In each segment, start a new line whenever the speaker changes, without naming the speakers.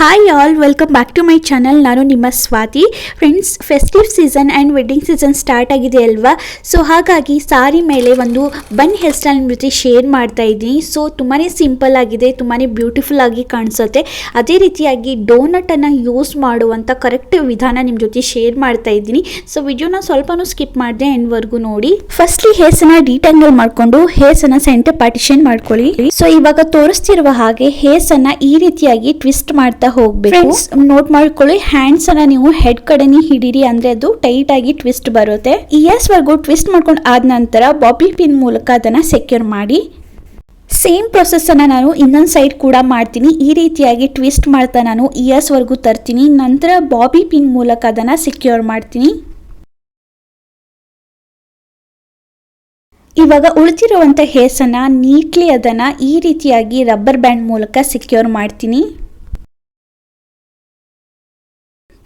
Hi all welcome back to my channel ನಾನು ನಿಮ್ಮ Swathi friends festive season and wedding season start ಆಗಿದೆ ಅಲ್ವಾ? So ಹಾಗಾಗಿ ಸಾರಿ ಮೇಲೆ ಒಂದು ಬನ್ ಹೇರ್ ಸ್ಟೈಲ್ ಜೊತೆ ಶೇರ್ ಮಾಡ್ತಾ ಇದ್ದೀನಿ. ಸೊ ತುಂಬಾ ಸಿಂಪಲ್ ಆಗಿದೆ ತುಂಬಾ ಬ್ಯೂಟಿಫುಲ್ ಆಗಿ ಕಾಣಿಸುತ್ತೆ. ಅದೇ ರೀತಿಯಾಗಿ ಡೋನಟನ್ನು ಯೂಸ್ ಮಾಡುವಂಥ ಕರೆಕ್ಟ್ ವಿಧಾನ ನಿಮ್ಮ ಜೊತೆ ಶೇರ್ ಮಾಡ್ತಾ ಇದ್ದೀನಿ. ಸೊ ವಿಡಿಯೋನ ಸ್ವಲ್ಪನೂ ಸ್ಕಿಪ್ ಮಾಡಿದೆ ಎಂಡ್ವರೆಗೂ ನೋಡಿ. ಫಸ್ಟ್ಲಿ ಹೇರ್ಸನ್ನು ಡಿಟ್ಯಾಂಗಲ್ ಮಾಡಿಕೊಂಡು ಹೇರ್ಸನ್ನ ಸೆಂಟರ್ ಪಾರ್ಟಿಷನ್ ಮಾಡ್ಕೊಳ್ಳಿ. ಸೊ ಇವಾಗ ತೋರಿಸ್ತಿರುವ ಹಾಗೆ ಹೇರ್ಸ್ ಅನ್ನ ಈ ರೀತಿಯಾಗಿ ಟ್ವಿಸ್ಟ್ ಮಾಡ್ತಾ ಹೋಗ್ಬೇಕು. ನೋಟ್ ಮಾಡ್ಕೊಳ್ಳಿ ಹ್ಯಾಂಡ್ಸ್ ಅನ್ನ ನೀವು ಹೆಡ್ ಕಡೆನೇ ಹಿಡೀರಿ ಅಂದ್ರೆ ಅದು ಟೈಟ್ ಆಗಿ ಟ್ವಿಸ್ಟ್ ಬರುತ್ತೆ. ಇಯರ್ಸ್ ವರ್ಗು ಟ್ವಿಸ್ಟ್ ಮಾಡ್ಕೊಂಡು ಆದ ನಂತರ ಬಾಬಿ ಪಿನ್ ಮೂಲಕ ಅದನ್ನ ಸೆಕ್ಯೂರ್ ಮಾಡಿ. ಸೇಮ್ ಪ್ರೊಸೆಸ್ ಅನ್ನ ನಾನು ಇನ್ನೊಂದು ಸೈಡ್ ಕೂಡ ಮಾಡ್ತೀನಿ. ಈ ರೀತಿಯಾಗಿ ಟ್ವಿಸ್ಟ್ ಮಾಡ್ತಾ ನಾನು ಇಯರ್ಸ್ ವರ್ಗು ತರ್ತೀನಿ. ನಂತರ ಬಾಬಿ ಪಿನ್ ಮೂಲಕ ಅದನ್ನ ಸೆಕ್ಯೂರ್ ಮಾಡ್ತೀನಿ. ಇವಾಗ ಉಳಿದಿರುವಂಥ ಹೇರ್ಸನ್ನು ನೀಟ್ಲಿ ಅದನ್ನು ಈ ರೀತಿಯಾಗಿ ರಬ್ಬರ್ ಬ್ಯಾಂಡ್ ಮೂಲಕ ಸೆಕ್ಯೂರ್ ಮಾಡ್ತೀನಿ.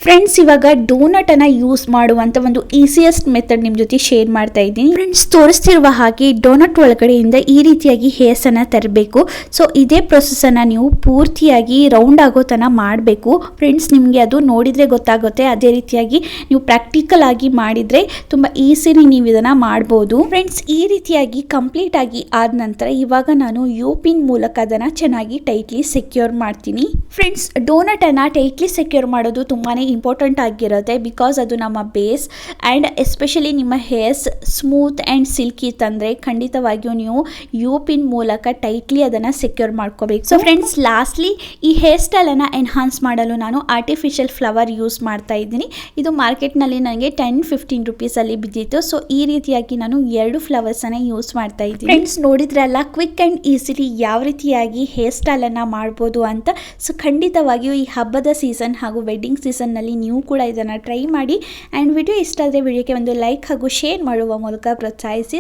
ಫ್ರೆಂಡ್ಸ್ ಇವಾಗ ಡೋನಟ್ ಅನ್ನ ಯೂಸ್ ಮಾಡುವಂತ ಒಂದು ಈಸಿಯೆಸ್ಟ್ ಮೆಥಡ್ ನಿಮ್ಮ ಜೊತೆ ಶೇರ್ ಮಾಡ್ತಾ ಇದ್ದೀನಿ. ಫ್ರೆಂಡ್ಸ್ ತೋರಿಸ್ತಿರುವ ಹಾಗೆ ಡೋನಟ್ ಒಳಗಡೆಯಿಂದ ಈ ರೀತಿಯಾಗಿ ಹೇರ್ಸ್ ಅನ್ನ ತರಬೇಕು. ಸೊ ಇದೇ ಪ್ರೊಸೆಸ್ ಅನ್ನ ನೀವು ಪೂರ್ತಿಯಾಗಿ ರೌಂಡ್ ಆಗೋ ತನ ಮಾಡಬೇಕು. ಫ್ರೆಂಡ್ಸ್ ನಿಮಗೆ ಅದು ನೋಡಿದ್ರೆ ಗೊತ್ತಾಗುತ್ತೆ. ಅದೇ ರೀತಿಯಾಗಿ ನೀವು ಪ್ರಾಕ್ಟಿಕಲ್ ಆಗಿ ಮಾಡಿದ್ರೆ ತುಂಬಾ ಈಸಿಲಿ ನೀವು ಇದನ್ನ ಮಾಡ್ಬೋದು. ಫ್ರೆಂಡ್ಸ್ ಈ ರೀತಿಯಾಗಿ ಕಂಪ್ಲೀಟ್ ಆಗಿ ಆದ ನಂತರ ಇವಾಗ ನಾನು ಯು ಪಿನ್ ಮೂಲಕ ಅದನ್ನ ಚೆನ್ನಾಗಿ ಟೈಟ್ಲಿ ಸೆಕ್ಯೂರ್ ಮಾಡ್ತೀನಿ. ಫ್ರೆಂಡ್ಸ್ ಡೋನಟ್ ಅನ್ನ ಟೈಟ್ಲಿ ಸೆಕ್ಯೂರ್ ಮಾಡೋದು ತುಂಬಾನೇ ಇಂಪಾರ್ಟೆಂಟ್ ಆಗಿರುತ್ತೆ ಬಿಕಾಸ್ ಅದು ನಮ್ಮ ಬೇಸ್ ಆ್ಯಂಡ್ ಎಸ್ಪೆಷಲಿ ನಿಮ್ಮ ಹೇರ್ಸ್ ಸ್ಮೂತ್ ಆ್ಯಂಡ್ ಸಿಲ್ಕಿ ತಂದರೆ ಖಂಡಿತವಾಗಿಯೂ ನೀವು ಯು ಪಿನ್ ಮೂಲಕ ಟೈಟ್ಲಿ ಅದನ್ನು ಸೆಕ್ಯೂರ್ ಮಾಡ್ಕೋಬೇಕು. ಸೊ ಫ್ರೆಂಡ್ಸ್ ಲಾಸ್ಟ್ಲಿ ಈ ಹೇರ್ ಸ್ಟೈಲನ್ನು ಎನ್ಹಾನ್ಸ್ ಮಾಡಲು ನಾನು ಆರ್ಟಿಫಿಷಿಯಲ್ ಫ್ಲವರ್ ಯೂಸ್ ಮಾಡ್ತಾ ಇದ್ದೀನಿ. ಇದು ಮಾರ್ಕೆಟ್ನಲ್ಲಿ ನನಗೆ ಟೆನ್ ಫಿಫ್ಟೀನ್ ರುಪೀಸಲ್ಲಿ ಬಿದ್ದಿತ್ತು. ಸೊ ಈ ರೀತಿಯಾಗಿ ನಾನು ಎರಡು ಫ್ಲವರ್ಸನ್ನು ಯೂಸ್ ಮಾಡ್ತಾ ಇದ್ದೀನಿ. ಫ್ರೆಂಡ್ಸ್ ನೋಡಿದ್ರಲ್ಲ ಕ್ವಿಕ್ ಆ್ಯಂಡ್ ಈಸಿಲಿ ಯಾವ ರೀತಿಯಾಗಿ ಹೇರ್ ಸ್ಟೈಲನ್ನು ಮಾಡ್ಬೋದು ಅಂತ. ಸೊ ಖಂಡಿತವಾಗಿಯೂ ಈ ಹಬ್ಬದ ಸೀಸನ್ ಹಾಗೂ ವೆಡ್ಡಿಂಗ್ ಸೀಸನ್ನಲ್ಲಿ ನೀವು ಕೂಡ ಇದನ್ನು ಟ್ರೈ ಮಾಡಿ. ಆ್ಯಂಡ್ ವಿಡಿಯೋ ಇಷ್ಟ ಆದರೆ ವಿಡಿಯೋಕ್ಕೆ ಒಂದು ಲೈಕ್ ಹಾಗೂ ಶೇರ್ ಮಾಡುವ ಮೂಲಕ ಪ್ರೋತ್ಸಾಹಿಸಿ.